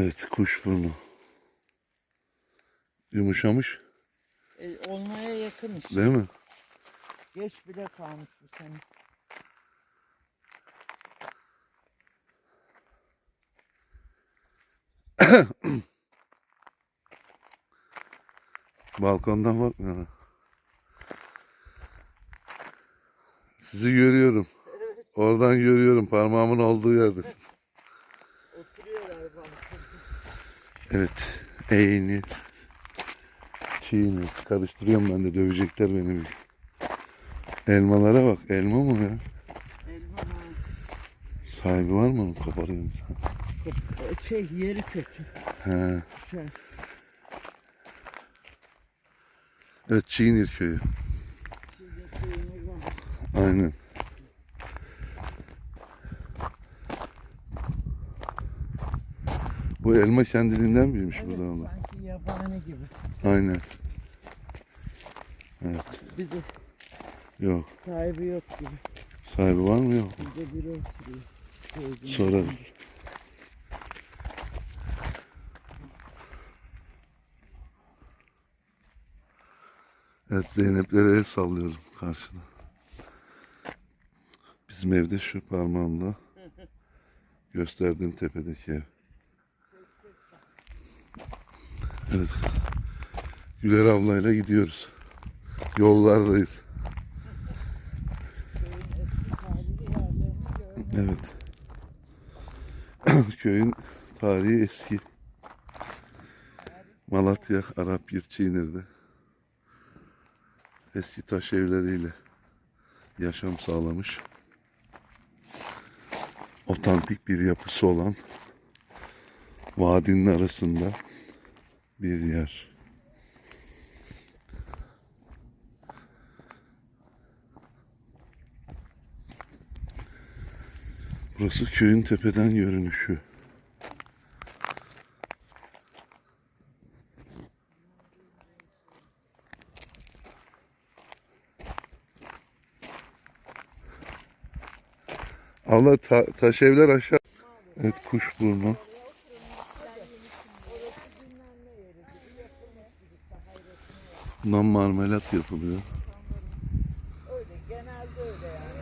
Evet kuşburnu. Yumuşamış E, olmaya yakın işte. değil mi? Geç bile kalmış bu sene. Balkondan bakmıyor. Sizi görüyorum. Oradan görüyorum parmağımın olduğu yerde. Oturuyorlar balkonda. Evet. Eğni. Çiğni. Karıştırıyorum ben de dövecekler beni. bir. Elmalara bak. Elma mı ya? Elma var. Sahibi var mı? Koparıyorum. Kop- Şey yeri kötü. He. Düşer. Evet Çiğnir köyü. Peynir var. Aynen. Bu elma kendiliğinden büyümüş Evet, burada ama. sanki yabani gibi. Aynen. Bir de Yok. sahibi yok gibi. Sahibi var mı? Yok. Burada biri oturuyor. Sorarız. Evet Zeynep'lere el sallıyorum karşıda. Bizim evde şu parmağımla gösterdiğim tepedeki ev. Evet. Güler ablayla gidiyoruz. Yollardayız. Evet. Köyün tarihi eski. Malatya, Arap Yirçiğinir'de. Eski taş evleriyle yaşam sağlamış. Otantik bir yapısı olan vadinin arasında bir yer. Burası köyün tepeden görünüşü. Allah ta- taş evler aşağı. Evet kuşburnu. Bundan marmelat yapılıyor. Öyle genelde öyle yani.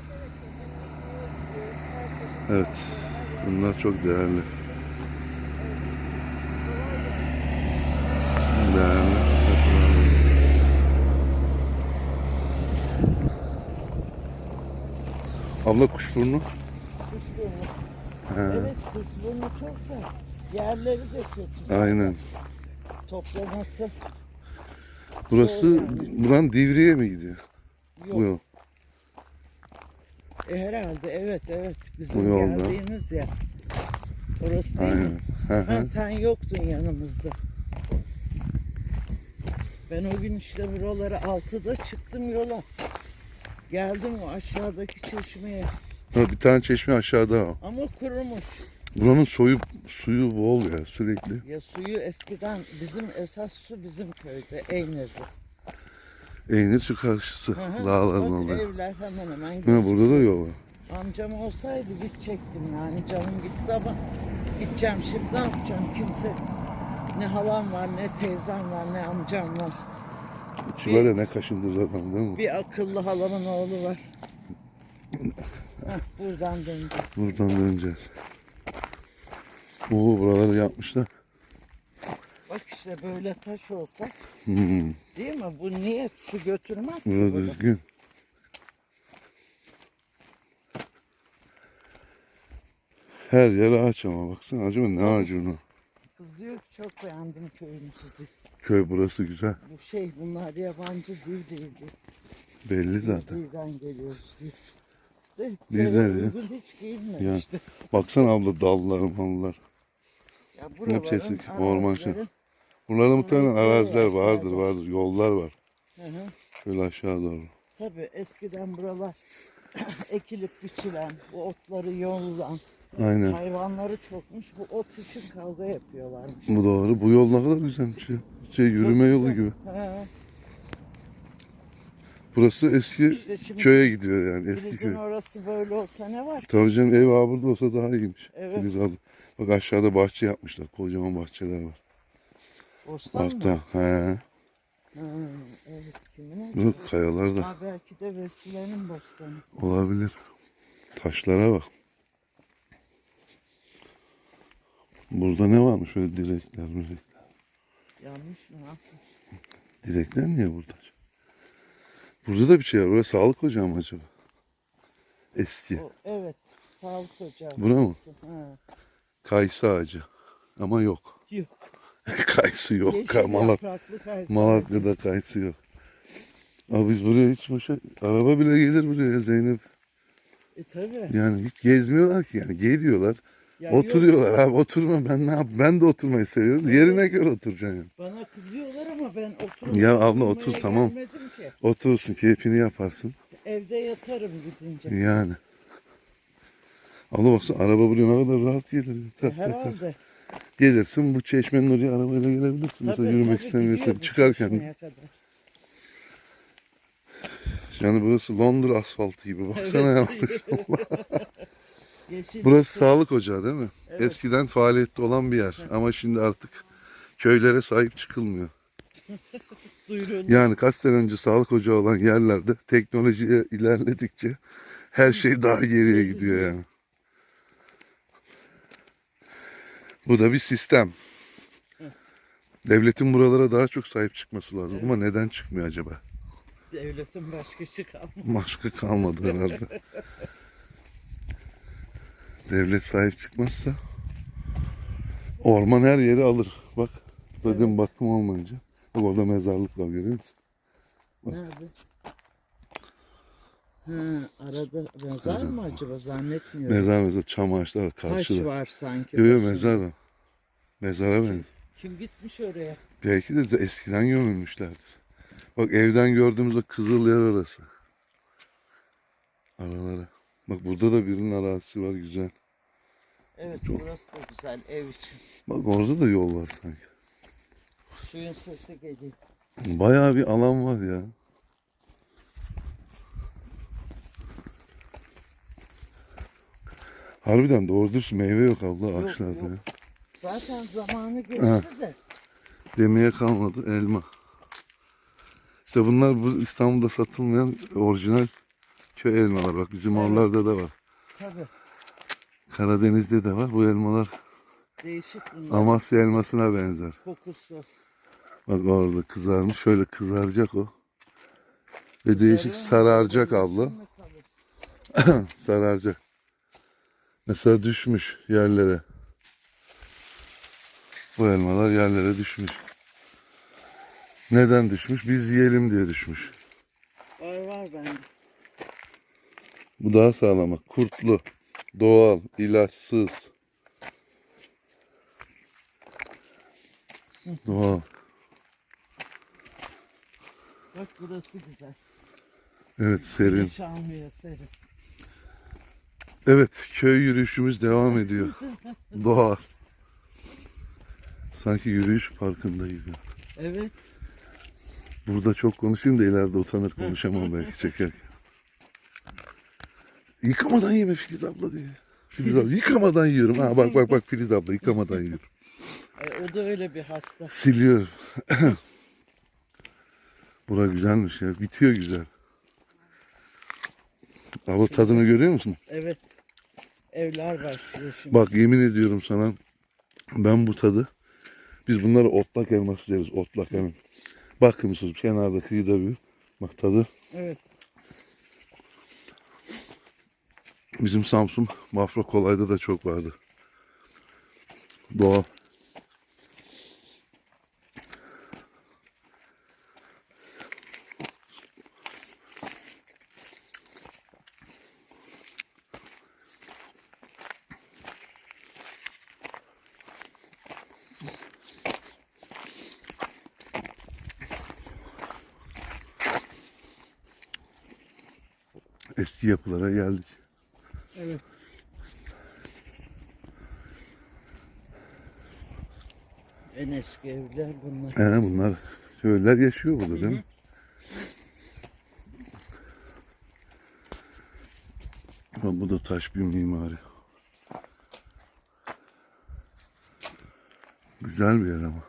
Evet. Bunlar çok değerli. Değerli. Abla kuşburnu. Kuşburnu. He, Evet kuşburnu çok da. Yerleri de kötü. aynen. Toplaması Burası buran Divriğe mi gidiyor? yok. Bu yol. E, herhalde evet evet. Bu Bizim yolda. geldiğimiz yer. Orası değil Aynen. mi? Ha, sen yoktun yanımızda. Ben o gün işte buralara altıda çıktım yola. Geldim o aşağıdaki çeşmeye. Ha, bir tane çeşme aşağıda o. Ama kurumuş. Buranın soyu suyu bol ya sürekli. Ya suyu eskiden bizim esas su bizim köyde Eynir'de. Eynir şu karşısı dağların oldu. Evler hemen hemen. Ha, burada da yol var. Amcam olsaydı gidecektim yani canım gitti ama gideceğim şimdi ne yapacağım kimse ne halam var ne teyzem var ne amcam var. Şu var ya ne kaşındır adam değil mi? Bir akıllı halamın oğlu var. Heh, buradan döndüm. Buradan döneceğiz. Oo buraları yapmışlar. Bak işte böyle taş olsa Hmm, değil mi? Bu niye su götürmez bunu? düzgün. Her yer ağaç ama baksana acaba ne ağacı bunu? Kız diyor ki çok beğendim köyünüzü diyor. Köy burası güzel. Bu şey bunlar yabancı dil değil diyor. Belli zaten. Dilden geliyoruz diyor. De, böyle ya. hiç giyinmemişti. Ya. Baksana abla dallar mallar. Ya buraların kesik, orman şey. arazileri- Buralarda muhtemelen araziler var, vardır vardır. Yollar var. Hı hı. Şöyle aşağı doğru. Tabii eskiden buralar ekilip biçilen, bu otları yollayan, Aynen. hayvanları çokmuş. Bu ot için kavga yapıyorlarmış. Bu doğru. Bu yol ne kadar güzelmiş ya. Şey yürüme yolu gibi. He. Burası eski İşte şimdi köye gidiyor yani eski Filiz'in köy. orası böyle olsa ne var? Tabii canım ev ağa burada olsa daha iyiymiş. Evet. Filiz abla. Bak aşağıda bahçe yapmışlar. Kocaman bahçeler var. Bostan mı? Altta. He. Ha, evet kimin Bu acaba? kayalar da Ha, belki de Vesile'nin bostanı. olabilir. Taşlara bak. Burada ne varmış öyle direkler direkler. Yanlış mı? Yapmış? Direkler niye burada? Burada da bir şey var. Orası sağlık ocağı mı acaba? Eski. O, evet. Sağlık ocağı. Bura mı? Ha, Kayısı ağacı. Ama yok. yok. kayısı yok. Yeşil Malat yapraklı kayısı. Malatya'da kayısı yok. Abi biz buraya hiç boşa... Araba bile gelir buraya Zeynep. E tabi. Yani hiç gezmiyorlar ki yani. Geliyorlar. Ya oturuyorlar yok, abi oturma ben ne yap ben de oturmayı seviyorum. Yerine göre oturacaksın yani. Bana kızıyorlar ama ben oturup Ya abla otur, tamam. ki. Oturursun keyfini yaparsın. Evde yatarım gidince. Yani. Abla baksana araba buraya ne kadar rahat gelir. Tak, tak, tak. Herhalde. Gelirsin bu çeşmenin oraya arabayla gelebilirsin. Mesela Tabii, yürümek tabii, istemiyorsan çıkarken. Yani burası Londra asfaltı gibi. Baksana ya. Evet. Yeşil Burası sağlık ocağı değil mi? Evet. Eskiden faaliyette olan bir yer. Ama şimdi artık köylere sahip çıkılmıyor. Yani kaç sene önce sağlık ocağı olan yerlerde teknoloji ilerledikçe her şey daha geriye gidiyor yani. Bu da bir sistem. Devletin buralara daha çok sahip çıkması lazım ama neden çıkmıyor acaba? Devletin başka çıkan. Başka kalmadı herhalde. Devlet sahip çıkmazsa orman her yeri alır. Bak dedim bakım olmayınca. Bak orada mezarlık var görüyor musun? Nerede? Ha, arada mezar mı acaba zannetmiyorum. Mezar mezar çam ağaçlar var Taş karşıda. var sanki. Yok yok mezar var. Mezara benziyor. Kim gitmiş oraya? Belki de eskiden gömülmüşlerdir. Bak evden gördüğümüz o kızıl yer orası. Aralara. Bak burada da birinin arazisi var güzel. Evet Çok- burası da güzel ev için. Bak orada da yol var sanki. Suyun sesi geliyor. Bayağı bir alan var ya. Harbiden doğru dürüst meyve yok abla Yok, ağaçlarda yok. Zaten zamanı geçti Ha. de. Demeye kalmadı elma. İşte bunlar bu İstanbul'da satılmayan orijinal köy elmalar. Bak bizim oralarda da var. Tabii Karadeniz'de de var. Bu elmalar değişik bunlar. Amasya elmasına benzer. Kokusu. Bak orada kızarmış. Şöyle kızaracak o. Ve değişik sararacak abla. Sararacak. Mesela düşmüş yerlere. Bu elmalar yerlere düşmüş. Neden düşmüş? Biz yiyelim diye düşmüş. Var var bende. Bu daha sağlam. Kurtlu, doğal, ilaçsız. Doğal. Bak burası güzel. Evet serin. Güneş almıyor serin. Evet köy yürüyüşümüz devam ediyor. Doğal. Sanki yürüyüş parkında gibi. Evet. Burada çok konuşayım da ileride utanır konuşamam belki çekerken. Yıkamadan yeme Filiz abla diye. Filiz abla yıkamadan yiyorum. Ha bak bak bak Filiz abla yıkamadan yiyorum. O da öyle bir hasta. Siliyorum. Bura güzelmiş ya. Bitiyor güzel. Abla tadını görüyor musun? Evet. Evler başlıyor şimdi. Bak yemin ediyorum sana ben bu tadı biz bunları otlak elması deriz. Otlak elma. Bakın mısınız kenarda kıyıda bir. Bak tadı Evet. Bizim Samsun Bafra Kolay'da da çok vardı. Doğal. Eski yapılara geldik. Evet. En eski evler bunlar. He, bunlar söyler yaşıyor burada değil mi? Ama bu da taş bir mimari. Güzel bir yer ama.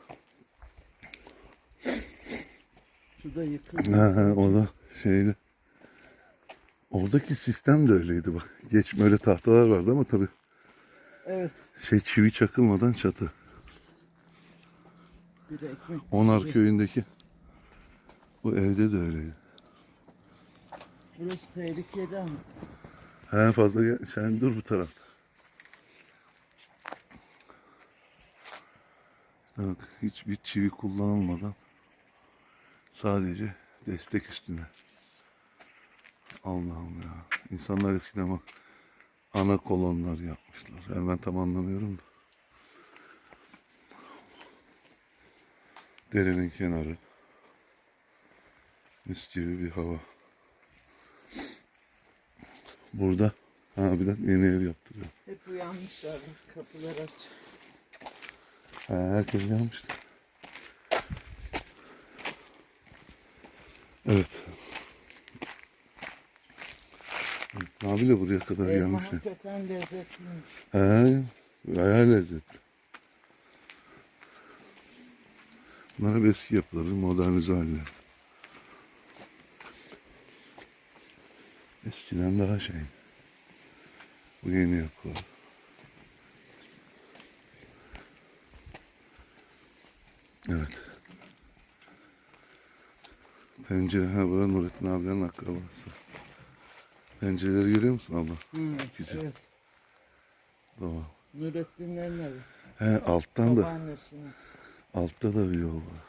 Şu da yıkıldı. Ha, ha, o da şeyli. Oradaki sistem de öyleydi bak. Geçme öyle tahtalar vardı ama tabii Evet. şey çivi çakılmadan çatı. Bir ekmek. Onar pişiri. köyündeki bu evde de öyleydi. Burası tehlikeli ama. He fazla gel. Sen dur bu tarafta. Bak hiçbir çivi kullanılmadan sadece destek üstüne. Allah'ım ya. İnsanlar eskiden bak ana kolonlar yapmışlar. Yani ben tam anlamıyorum da. Derenin kenarı. Mis gibi bir hava. Burada harbiden yeni ev yaptırıyor. Hep uyanmışlar. Kapılar aç. Ha, herkes gelmişti. Evet. Abi de buraya kadar Elma gelmişti. hakikaten lezzetliymiş. He, bayağı lezzetli. Bunlar hep eski yapıları, modernize haller. Eskiden daha şeydi. Bu yeni yapılar. Evet. Pencere, ha bura Nurettin abinin akrabası. Pencereleri görüyor musun abla? Hı, Güzel. evet. Tamam. Nurettinlerin evi. He alttan da, Babaannesinin. altta da bir yol var.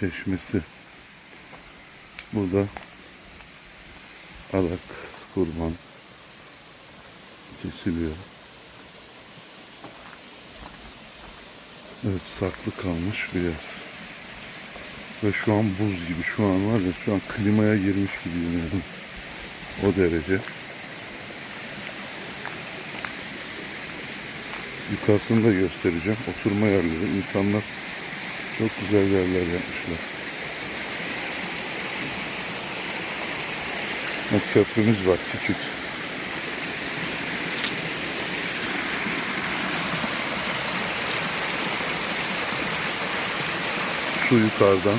Çeşmesi. Burada alak, kurban kesiliyor. Evet, saklı kalmış bir yer. Ve şu an buz gibi. Şu an var ya şu an klimaya girmiş gibi yanıyorum. O derece. Yukarısını da göstereceğim. Oturma yerleri. İnsanlar çok güzel yerler yapmışlar. Bak köprümüz var küçük. Su yukarıdan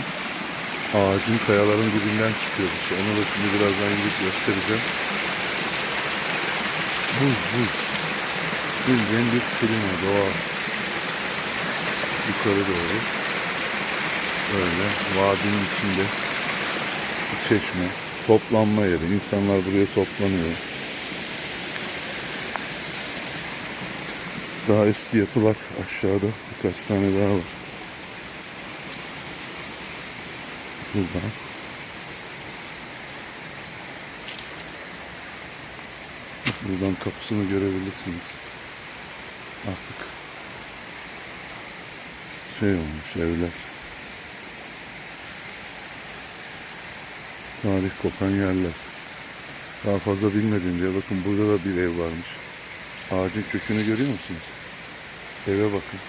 ağacın kayaların dibinden çıkıyor işte. Onu da şimdi birazdan gidip göstereceğim. Buz buz. Bildiğin bir klima doğa. Yukarı doğru. Böyle vadinin içinde bir çeşme. toplanma yeri. İnsanlar buraya toplanıyor. Daha eski yapılar aşağıda birkaç tane daha var. Buradan. Buradan kapısını görebilirsiniz. Artık şey olmuş evler. Tarih kokan yerler. Daha fazla bilmedim diye bakın burada da bir ev varmış. Ağacın kökünü görüyor musunuz? Eve bakın.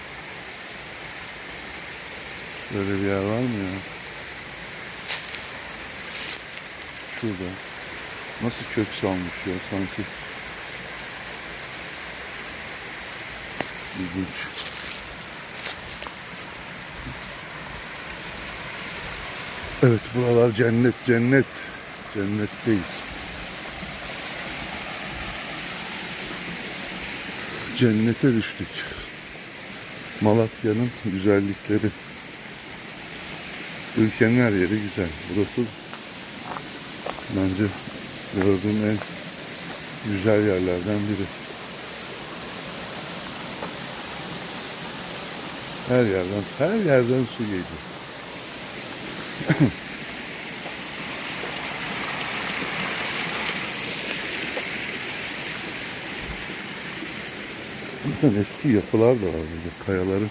Böyle bir yer var mı ya? Şurada. Nasıl kök salmış ya sanki. İlginç. Evet buralar cennet cennet. Cennetteyiz. Cennete düştük. Malatya'nın güzellikleri. Ülkenin her yeri güzel. Burası bence gördüğüm en güzel yerlerden biri. Her yerden, her yerden su geliyor. Zaten eski yapılar da var burada, kayaların.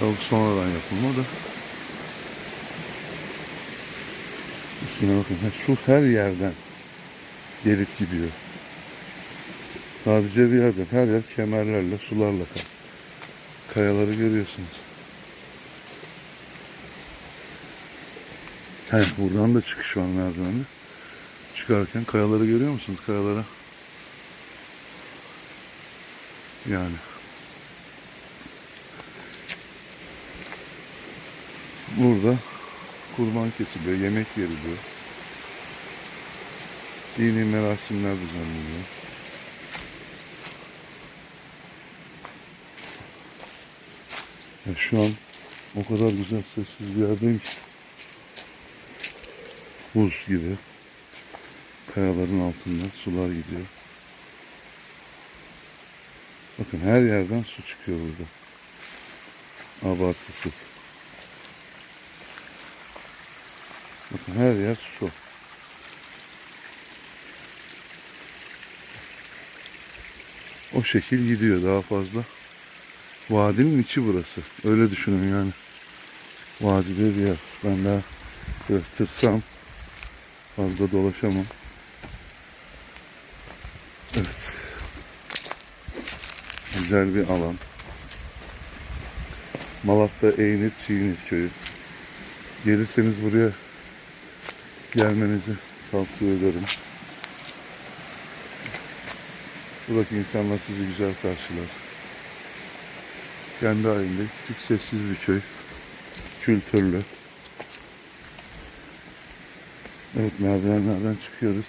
Ya bu sonradan yapılma da. Üstüne bakın, su her yerden gelip gidiyor. Sadece bir yerden, her yer kemerlerle, sularla. Kayaları görüyorsunuz. He, buradan da çıkış var merdivende. Çıkarken kayaları görüyor musunuz? Kayalara. Yani. Burada kurban kesiliyor, yemek veriliyor. Dini merasimler düzenleniyor. Ya şu an o kadar güzel sessiz bir yerdeyim ki. Buz gibi. Kayaların altından sular gidiyor. Bakın her yerden su çıkıyor burada. Abartısız. Bakın her yer su. O şekil gidiyor daha fazla. Vadinin içi burası. Öyle düşünün yani. Vadide bir yer. Ben daha biraz tırsam fazla dolaşamam. Evet. Güzel bir alan. Malatya Eynir Çiğnir köyü. Gelirseniz buraya gelmenizi tavsiye ederim. Buradaki insanlar sizi güzel karşılar. Kendi halinde küçük sessiz bir köy. Kültürlü. Evet merdivenlerden çıkıyoruz.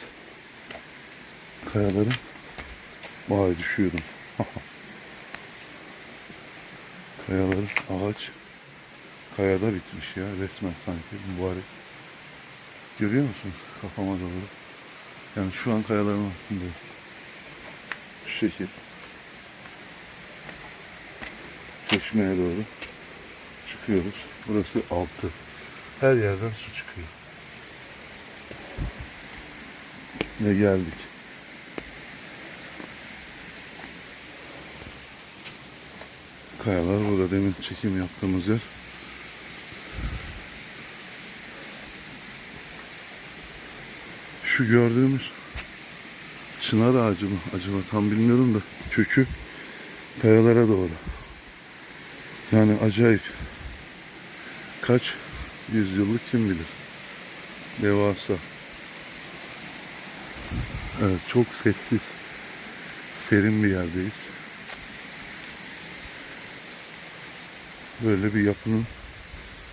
Kayaların. Vay düşüyorum. Kayaların ağaç kayada bitmiş ya resmen sanki mübarek. Görüyor musunuz kafama doğru? Yani şu an kayaların altındayım. Şu şekil. Çeşmeye doğru çıkıyoruz. Burası altı. Her yerden su çıkıyor. Ve geldik. Kayalar burada demin çekim yaptığımız yer. Şu gördüğümüz çınar ağacı mı acaba tam bilmiyorum da kökü kayalara doğru. Yani acayip. Kaç yüzyıllık kim bilir. Devasa. Evet çok sessiz. Serin bir yerdeyiz. Böyle bir yapının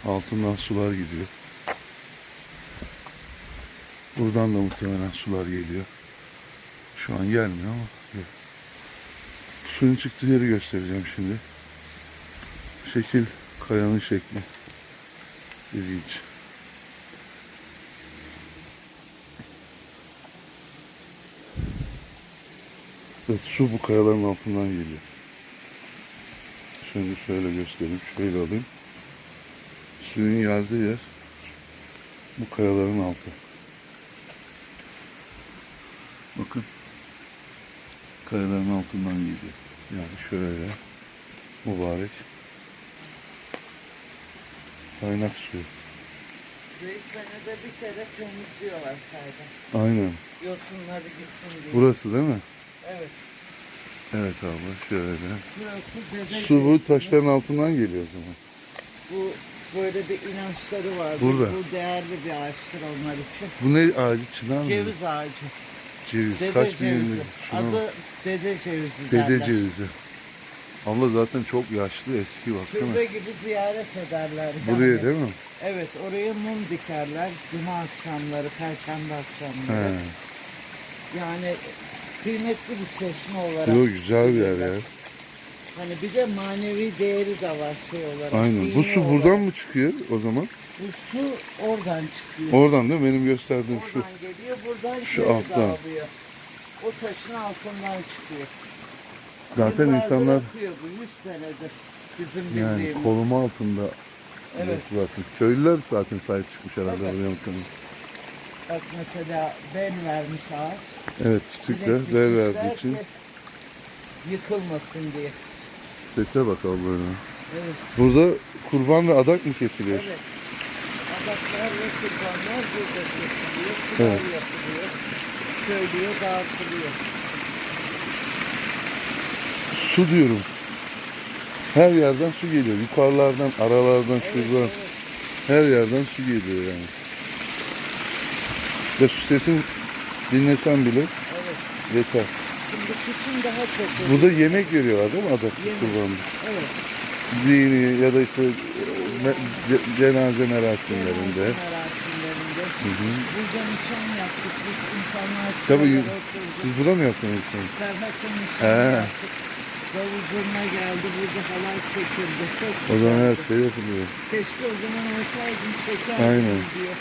altından sular gidiyor. Buradan da muhtemelen sular geliyor. Şu an gelmiyor ama yok. Suyun çıktığı yeri göstereceğim şimdi. Şekil kayanın şekli. İlginç. Evet, su bu kayaların altından geliyor. Şimdi şöyle göstereyim. Şöyle alayım. Suyun geldiği yer bu kayaların altı. Bakın. Kayaların altından geliyor. Yani şöyle mübarek kaynak suyu. Senede bir kere temizliyorlar sayda. Aynen. Yosunları gitsin diye. Burası değil mi? Evet. Evet abla şöyle. Burası Su bu taşların altından geliyor o zaman. Bu böyle bir inançları var. Burada. Bu değerli bir ağaçtır onlar için. Bu ne ağacı? Çınar mı? Ceviz ağacı. Ceviz. Dede Kaç cevizi. yıllık? Şuna bak. Adı dede cevizi Dede derler. cevizi. Abla zaten çok yaşlı eski baksana. Türbe gibi ziyaret ederler. Buraya yani. değil mi? Evet oraya mum dikerler. Cuma akşamları, perşembe akşamları. He. Yani kıymetli bir çeşme olarak. Yo, güzel bir yer ya. Hani bir de manevi değeri de var şey olarak. Aynen. Bu su olarak. buradan mı çıkıyor o zaman? Bu su oradan çıkıyor. Oradan değil mi? Benim gösterdiğim şu. Oradan geliyor, buradan Şu alttan. dağılıyor. O taşın altından çıkıyor. Zaten Yıllardır insanlar bu 100 senedir bizim yani bildiğimiz. koruma altında Evet. zaten. Köylüler zaten sahip çıkmış herhalde Evet. Bak mesela ben vermiş ağaç. Evet küçükler ver dikmişler verdiği için. ki Yıkılmasın diye. Sese bak abla. Evet. Burada kurban ve adak mı kesiliyor? Evet. Adaklar ve kurbanlar burada kesiliyor. Pilav Evet. yapılıyor. Söylüyor, dağıtılıyor. Su diyorum. Her yerden su geliyor. Yukarılardan, aralardan, şuradan. Her yerden su geliyor yani. Ve su sesini dinlesen bile evet. yeter. Şimdi kışın daha çok oluyor. Burada yemek veriyorlar değil mi adak Yemek. kurbanı? Evet. Dini ya da işte me- ce- cenaze merasimlerinde. Cenaze merasimlerinde. Hı hı. Burada nişan yaptık. Biz insanlar Tabii. Siz burada mı yaptınız sen? Serhat'la He. nişan yaptık. Davul zurna geldi. Burada halay çekildi. Çok O zaman her şey yapılıyor. Keşke o zaman olsaydım çekerdim Aynen. diyor.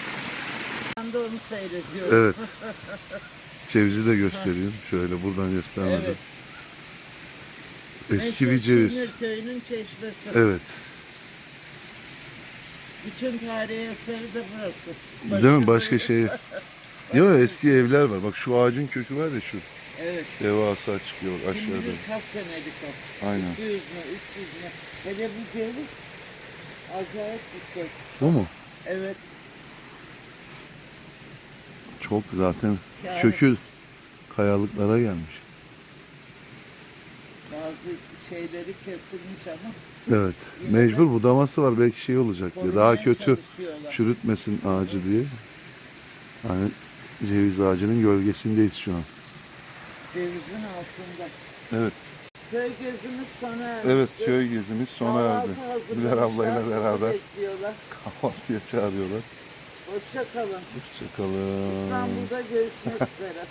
Ben de onu seyrediyorum. Evet. Cevizi de göstereyim. Şöyle buradan göstermedim. Evet. Eski Meşhur bir ceviz. Çinlir köyünün çeşmesi. Evet. Bütün tarihi eseri de burası. Değil mi? Başka şey. Yok eski evler var. Bak şu ağacın kökü var ya şu. Evet. Devasa çıkıyor Kim aşağıda. bilir kaç senelik o. Aynen. 200 mü, 300 mü? Hele bu ceviz acayip yüksek. Bu mu? Evet. Çok zaten Yani kökü kayalıklara gelmiş. bazı şeyleri kesilmiş ama Evet. Mecbur budaması var. Belki şey olacak diye. Daha kötü çürütmesin ağacı diye. Hani ceviz ağacının gölgesindeyiz şu an. Cevizin altında. Evet. Köy gezimiz sona erdi. Evet köy gezimiz sona erdi. Güler ablayla beraber kahvaltıya çağırıyorlar. Hoşça kalın. Hoşçakalın. İstanbul'da görüşmek üzere.